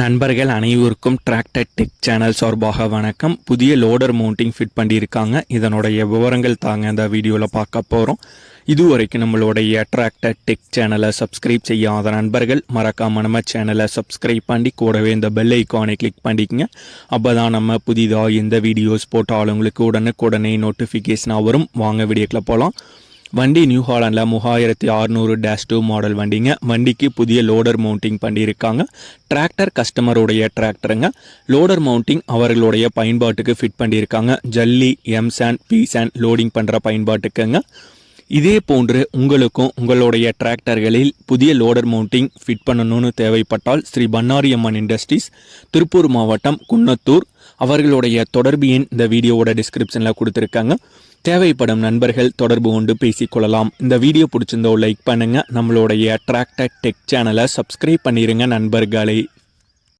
நண்பர்கள் அனைவருக்கும் tractor tech channel சார்பாக வணக்கம். புதிய லோடர் மவுண்டிங் ஃபிட் பண்ணியிருக்காங்க. இதனுடைய விவரங்கள் தாங்க இந்த வீடியோவில் பார்க்க போகிறோம் இதுவரைக்கும் நம்மளுடைய டிராக்டர் டெக் சேனலை சப்ஸ்கிரைப் செய்யாத நண்பர்கள் மறக்காம நம்ம சேனலை சப்ஸ்கிரைப் பண்ணி கூடவே இந்த பெல் ஐக்கானை கிளிக் பண்ணிக்கங்க. அப்போ தான் நம்ம புதிதாக எந்த வீடியோஸ் போட்டாலும் உங்களுக்கு உடனுக்குடனே நோட்டிஃபிகேஷனாக வரும். வாங்க வீடியோக்கில் போகலாம் வண்டி நியூ ஹாலாண்டில் மூவாயிரத்தி அறுநூறு டேஷ் டூ மாடல் வண்டிங்க. வண்டிக்கு புதிய லோடர் மவுண்டிங் பண்ணியிருக்காங்க. டிராக்டர் கஸ்டமருடைய டிராக்டருங்க லோடர் மவுண்டிங் அவர்களுடைய பயன்பாட்டுக்கு ஃபிட் பண்ணியிருக்காங்க. ஜல்லி M sand P sand loading பண்ணுற பயன்பாட்டுக்குங்க. இதே போன்று உங்களுக்கும் உங்களுடைய டிராக்டர்களில் புதிய லோடர் மவுண்டிங் ஃபிட் பண்ணணும்னு தேவைப்பட்டால் ஸ்ரீ பன்னாரி அம்மன் இண்டஸ்ட்ரீஸ் திருப்பூர் மாவட்டம் குன்னத்தூர் அவர்களுடைய தொடர்பு எண் இந்த வீடியோவோட டிஸ்கிரிப்ஷனில் கொடுத்துருக்காங்க. தேவைப்படும் நண்பர்கள் தொடர்பு கொண்டு பேசிக்கொள்ளலாம். இந்த வீடியோ பிடிச்சிருந்தோ லைக் பண்ணுங்கள் நம்மளுடைய அட்ராக்டட் டெக் சேனலை சப்ஸ்கிரைப் பண்ணிடுங்க நண்பர்களை.